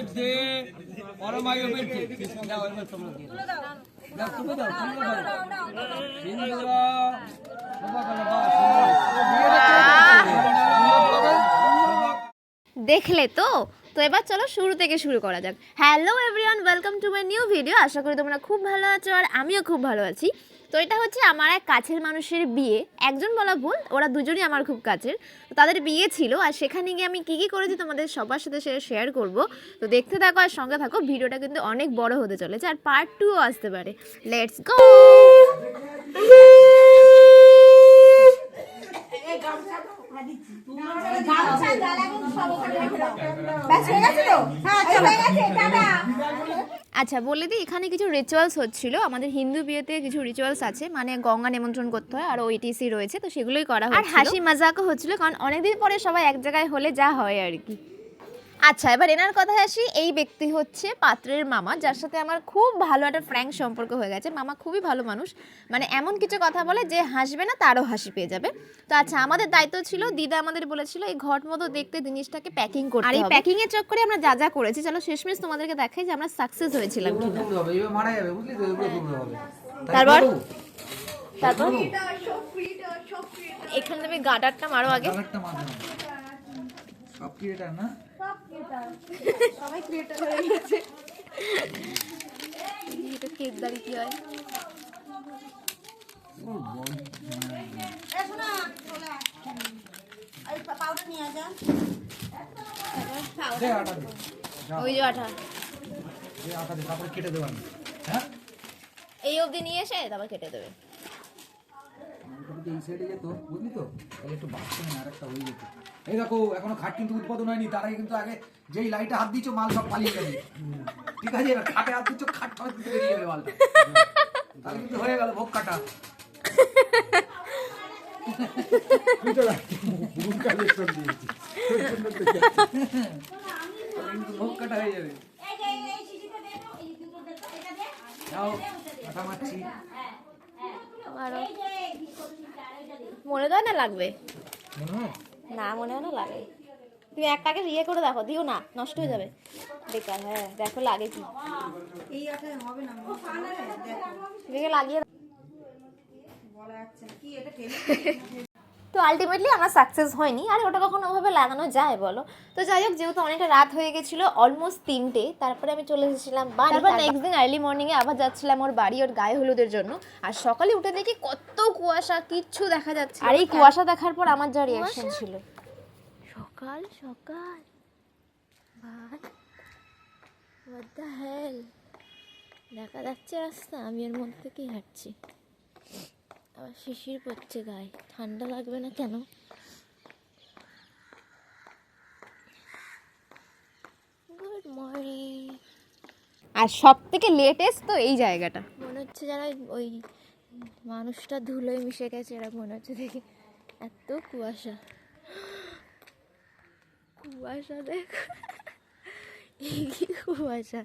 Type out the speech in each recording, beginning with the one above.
বিরুদ্ধে পরমায়ু বিরুদ্ধে। দেখলে তো? তো এবার চলো শুরু থেকে শুরু করা যাক। Hello everyone welcome to my new video আশা করি তোমরা খুব ভালো আছো আর আমিও খুব ভালো আছি। তো এটা হচ্ছে আমার এক কাছের মানুষের বিয়ে। একজন বলা ভুল, ওরা দুজনই আমার খুব কাছের। তাদের বিয়ে ছিল আর সেখানে গিয়ে আমি কী কী করেছি তোমাদের সবার সাথে সেটা শেয়ার করব। তো দেখতে থাকো আর সঙ্গে থাকো, ভিডিওটা কিন্তু অনেক বড় হতে চলেছে আর পার্ট টুও আসতে পারে। লেটস গো আচ্ছা বলে দিই এখানে কিছু রিচুয়ালস হচ্ছিল। আমাদের হিন্দু বিয়েতে কিছু রিচুয়ালস আছে মানে গঙ্গা নিমন্ত্রণ করতে হয় আর ওইটিসি রয়েছে তো সেগুলোই করা হয় আর হাসি মজাকও হচ্ছিল কারণ অনেকদিন পরে সবাই এক জায়গায় হলে যা হয় আর কি। আচ্ছা এবার এনার কথায় আসি। এই ব্যক্তি হচ্ছে পাত্রের মামা যার সাথে আমার খুব ভালো একটা ফ্র্যাঙ্ক সম্পর্ক হয়ে গেছে। মামা খুবই ভালো মানুষ। মানে এমন কিছু কথা বলে যে হাসবে না তারও হাসি পেয়ে যাবে। তো আচ্ছা আমাদের দায়িত্ব ছিল দিদা আমাদের বলেছিল এই ঘট মতো দেখতে জিনিসটাকে প্যাকিং করতে আর এই প্যাকিং এর চক্করে আমরা যা যা করেছি চলো শেষমেশ তোমাদেরকে দেখাই যে আমরা সাকসেস হয়েছিলাম তারপর? তারপর? এখানে তুমি গাডারটা মারো আগে। কালারটা মাথা সব ক্রিয়েটার না এটা কেক দাঁড়ি কি হয়? আটা ওই যে আঠা দে আটা দে তারপরে কেটে দেবো আমি। হ্যাঁ? এই অবধি নিয়ে এসে তারপর কেটে দেবে। যদি এই সাইডে যেত বুঝলি তো? তাহলে একটু বাথরুমে আর একটা হয়ে যেত। এই দেখো এখনও খাট কিন্তু উৎপাদন হয়নি তার আগে কিন্তু আগে যেই লাইটে হাত দিচ্ছ মাল সব পালিয়ে যাবে ঠিক আছে এবার খাটে হাত দিচ্ছ খাট খাট কিন্তু বেরিয়ে যাবে মালটা। তাহলে কিন্তু হয়ে গেল ভোগ কাটা। ভোগ কাটা হয়ে যাবে। যাও কাটা মারছি। মনে তো হয় না লাগবে। না মনে হয় না লাগে। তুমি একটাকে ইয়ে করে দেখো দিও না নষ্ট হয়ে যাবে। বেকার হ্যাঁ দেখো লাগে কি। এই হবে না দেখো লাগিয়ে দাও। বলা যাচ্ছে কি এটা টেনে তো আলটিমেটলি আমার সাকসেস হয়নি। আর ওটা কখনো ওভাবে লাগানো যায় বলো? তো যাই হোক যেহেতু অনেকটা রাত হয়ে গেছিল অলমোস্ট তিনটে তারপরে আমি চলে এসেছিলাম বাড়ি তারপর নেক্সট দিন আর্লি মর্নিংয়ে আবার যাচ্ছিলাম ওর বাড়ি ওর গায়ে হলুদের জন্য। আর সকালে উঠে দেখি কত কুয়াশা কিচ্ছু দেখা যাচ্ছে আর এই কুয়াশা দেখার পর আমার যা রিয়াকশন ছিল। সকাল সকাল। দেখা যাচ্ছে রাস্তা আমি এর মধ্যে থেকেই হাঁটছি। আবার শিশির পড়ছে গায়ে। ঠান্ডা লাগবে না কেন? গুড মর্নিং আর সব থেকে লেটেস্ট তো এই জায়গাটা। মনে হচ্ছে যেন ওই মানুষটা ধুলোয় মিশে গেছে এরা মনে হচ্ছে দেখে। এত কুয়াশা। কুয়াশা দেখো। কি কুয়াশা।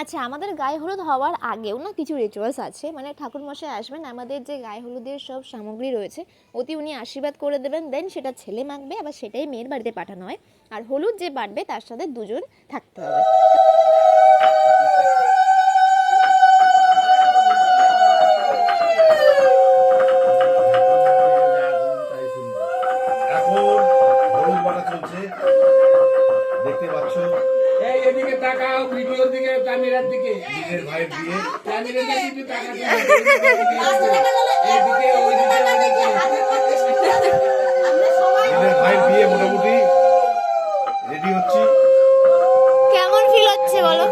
আচ্ছা আমাদের গায়ে হলুদ হওয়ার আগেও না কিছু রিচুয়ালস আছে? মানে ঠাকুরমশাই আসবেন, আমাদের যে গায়ে হলুদের সব সামগ্রী রয়েছে, অতি উনি আশীর্বাদ করে দেবেন দেন সেটা ছেলে মাখবে, আবার সেটাই মেয়ের বাড়িতে পাঠানো হয়। আর হলুদ যে বাড়বে তার সাথে দুজন থাকতে হবে। ভাইয়ের বিয়ে মোটামুটি রেডি হচ্ছি কেমন ফিল হচ্ছে বলো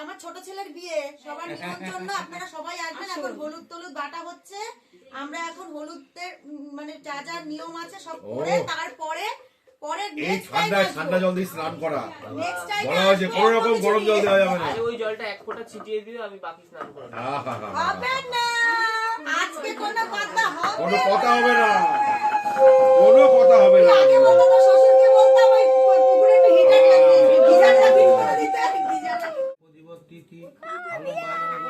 আমার ছোট ছেলের বিয়ে সবার নিমন্ত্রণ আপনারা সবাই আসবেন এখন হলুদ টলুদ বাটা হচ্ছে আমরা এখন হলুদের মানে যা যা নিয়ম আছে সব করে তারপরে পরে এই ঠান্ডায় ঠান্ডা জল দিয়ে স্নান করা। বলা হয়েছে কোন রকম গরম জল দেওয়া যাবে না। ওই জলটা এক ফোঁটা ছিটিয়ে দিও আমি বাকি স্নান করে হবে না। আজকে কোনো কথা হবে কোনো কথা হবে না। কোনো কথা হবে না আগে বলতো তো শ্বশুরকে বলতাম ওই পুকুরে একটু হিটার লাগিয়ে গিজারটা ফিট করে দিতে গিজারটা দিবস তিথি আলম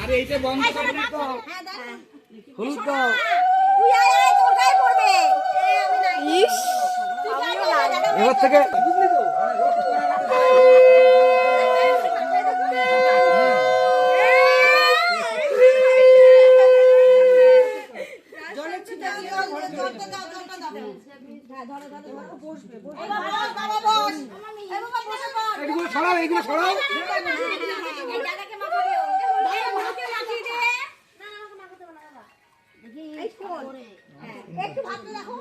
আরে এইটা বন্ধ করে দিই তো হলুদ দাও তুই আয় তোর গায়ে পড়বে ইস এবার থেকে বুঝলি তো জলের ছিটা জল জলটা দাও জলটা দাও হ্যাঁ ধরো ধরো ধরো বসবে বসবে বস বাবা বস এই বাবা বসে পড় এগুলো সরাও এগুলো সরাও একটু ভাবতে দেখো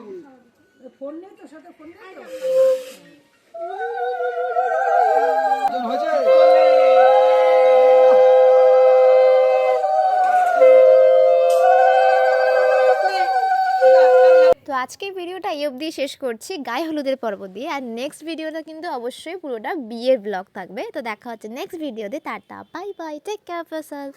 ওজন তো আজকের ভিডিওটা এই অবধি শেষ করছি, গায়ে হলুদের পর্ব দিয়ে। আর নেক্সট ভিডিওটা কিন্তু অবশ্যই পুরোটা বিয়ের ব্লগ থাকবে। তো দেখা হচ্ছে নেক্সট ভিডিওতে। Tata bye bye take care for yourself